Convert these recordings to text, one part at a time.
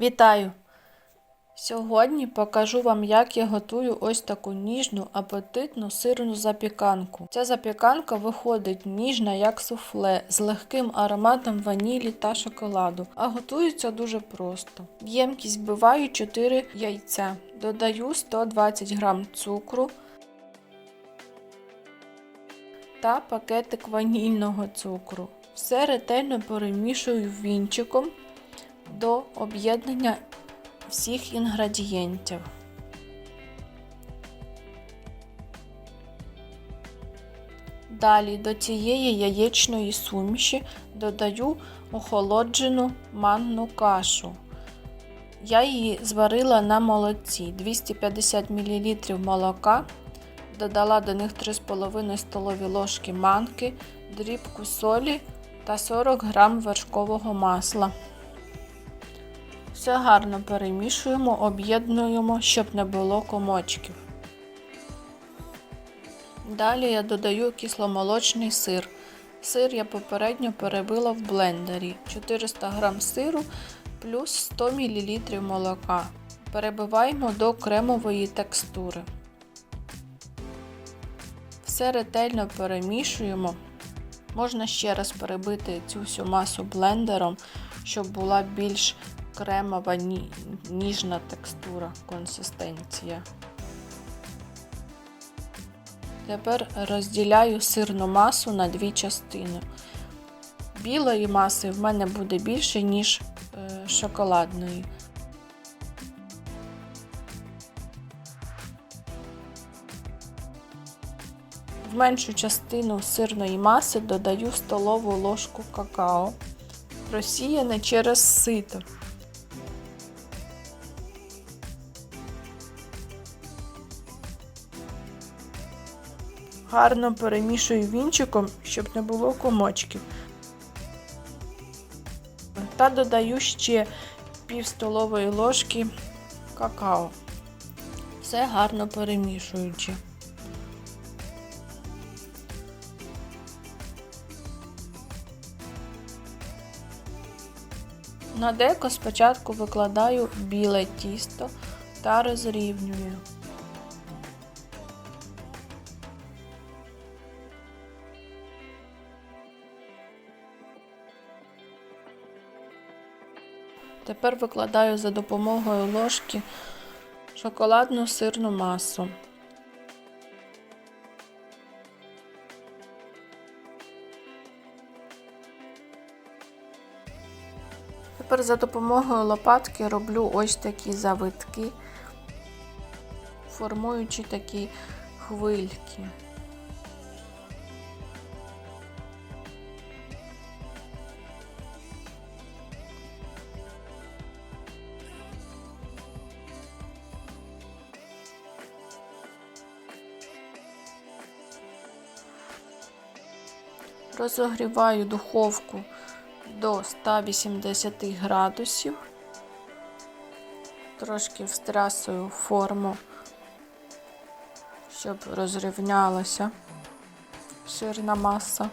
Вітаю! Сьогодні покажу вам, як я готую ось таку ніжну, апетитну сирну запіканку. Ця запіканка виходить ніжна, як суфле, з легким ароматом ванілі та шоколаду, а готується дуже просто. В ємкість вбиваю 4 яйця, додаю 120 г цукру та пакетик ванільного цукру. Все ретельно перемішую вінчиком до об'єднання всіх інгредієнтів. Далі до цієї яєчної суміші додаю охолоджену манну кашу. Я її зварила на молоці 250 мл молока, додала до них 3,5 столові ложки манки, дрібку солі та 40 г вершкового масла. Все гарно перемішуємо, об'єднуємо, щоб не було комочків. Далі я додаю кисломолочний сир. Сир я попередньо перебила в блендері 400 г сиру плюс 100 мл молока. Перебиваємо до кремової текстури. Все ретельно перемішуємо. Можна ще раз перебити цю всю масу блендером, щоб була більш кремова ні- ніжна текстура, консистенція. Tепер розділяю сирну масу на дві частини. Білої маси в мене буде більше, ніж е, шоколадної. В меншу частину сирної маси додаю столову ложку какао, просіяне через сито. Гарно перемішую вінчиком, щоб не було комочків. Та додаю ще пів столової ложки какао. Все гарно перемішуючи. На деко спочатку викладаю біле тісто та розрівнюю. Тепер викладаю за допомогою ложки шоколадну сирну масу. Тепер за допомогою лопатки роблю ось такі завитки, формуючи такі хвильки. Розогріваю духовку до 180 градусів. Трошки встрясую форму, щоб розрівнялася сирна маса.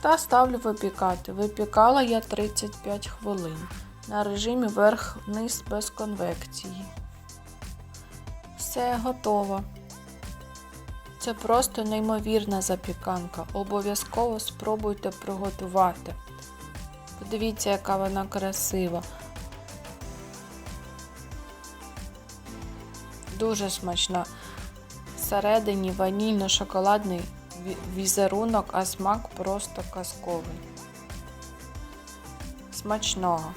Та ставлю випікати. Випікала я 35 хвилин на режимі верх-вниз без конвекції. Все готово. Це просто неймовірна запіканка. Обов'язково спробуйте приготувати. Подивіться, яка вона красива. Дуже смачна. Всередині ванільно-шоколадний візерунок, а смак просто казковий. Смачного!